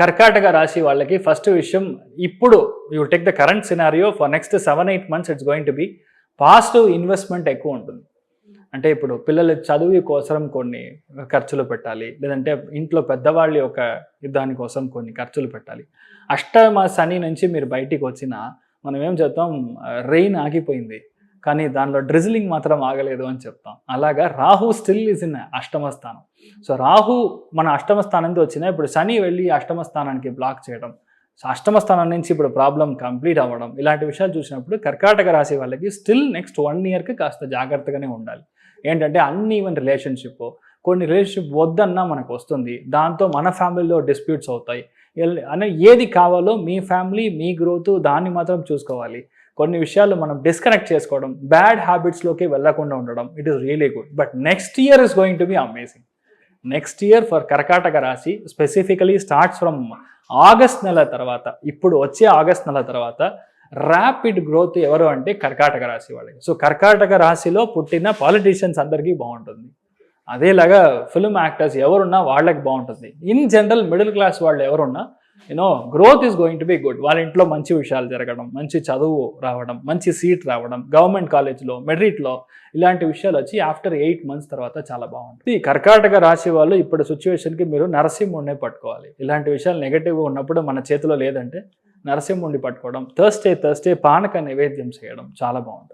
కర్కాటక రాశి వాళ్ళకి ఫస్ట్ విషయం ఇప్పుడు you take the current scenario for next seven eight months it's going to be positive investment ఎక్కువ ఉంటుంది. అంటే ఇప్పుడు పిల్లల చదువు కోసం కొన్ని ఖర్చులు పెట్టాలి లేదంటే ఇంట్లో పెద్దవాళ్ళ యొక్క దానికోసం కొన్ని ఖర్చులు పెట్టాలి. అష్టమ శని నుంచి మీరు బయటికి వచ్చినా మనం ఏం చెప్తాం రెయిన్ ఆగిపోయింది. కానీ దానిలో డ్రిజిలింగ్ మాత్రం ఆగలేదు అని చెప్తాం. అలాగా రాహు స్టిల్ ఇస్ ఇన్ అష్టమ స్థానం. సో రాహు మన అష్టమ స్థానంతో వచ్చినా ఇప్పుడు శని వెళ్ళి అష్టమ స్థానానికి బ్లాక్ చేయడం సో అష్టమ స్థానం నుంచి ఇప్పుడు ప్రాబ్లం కంప్లీట్ అవ్వడం ఇలాంటి విషయాలు చూసినప్పుడు కర్కాటక రాశి వాళ్ళకి స్టిల్ నెక్స్ట్ వన్ ఇయర్కి కాస్త జాగ్రత్తగానే ఉండాలి. ఏంటంటే అన్ని ఈవెన్ రిలేషన్షిప్ కొన్ని రిలేషన్షిప్ వద్దన్నా మనకు వస్తుంది. దాంతో మన ఫ్యామిలీలో డిస్ప్యూట్స్ అవుతాయి. ఎల్- అనే ఏది కావాలో మీ ఫ్యామిలీ మీ గ్రోత్ దాన్ని మాత్రం చూసుకోవాలి. కొన్ని విషయాలు మనం డిస్కనెక్ట్ చేసుకోవడం బ్యాడ్ హ్యాబిట్స్లోకి వెళ్ళకుండా ఉండడం it is really good but next year is going to be amazing next year for కర్కాటక రాశి స్పెసిఫికలీ స్టార్ట్స్ ఫ్రమ్ ఆగస్ట్ నెల తర్వాత ఇప్పుడు వచ్చే ఆగస్ట్ నెల తర్వాత ర్యాపిడ్ గ్రోత్ ఎవరు అంటే కర్కాటక రాశి వాళ్ళకి. సో కర్కాటక రాశిలో పుట్టిన పాలిటీషియన్స్ అందరికీ బాగుంటుంది. అదేలాగా ఫిల్మ్ యాక్టర్స్ ఎవరున్నా వాళ్ళకి బాగుంటుంది. ఇన్ జనరల్ మిడిల్ క్లాస్ వాళ్ళు ఎవరున్నా you know growth is going to be good వాళ్ళ ఇంట్లో మంచి విషయాలు జరగడం మంచి చదువు రావడం మంచి సీట్ రావడం గవర్నమెంట్ కాలేజ్లో మెరిట్లో ఇలాంటి విషయాలు వచ్చి ఆఫ్టర్ ఎయిట్ మంత్స్ తర్వాత చాలా బాగుంటుంది ఈ కర్కాటక రాశి వాళ్ళు ఇప్పుడు సిచ్యువేషన్కి మీరు నరసింహుడినే పట్టుకోవాలి. ఇలాంటి విషయాలు నెగటివ్ ఉన్నప్పుడు మన చేతిలో లేదంటే నరసింహుడిని పట్టుకోవడం థర్స్డే థర్స్డే పానక నైవేద్యం చేయడం చాలా బాగుంటుంది.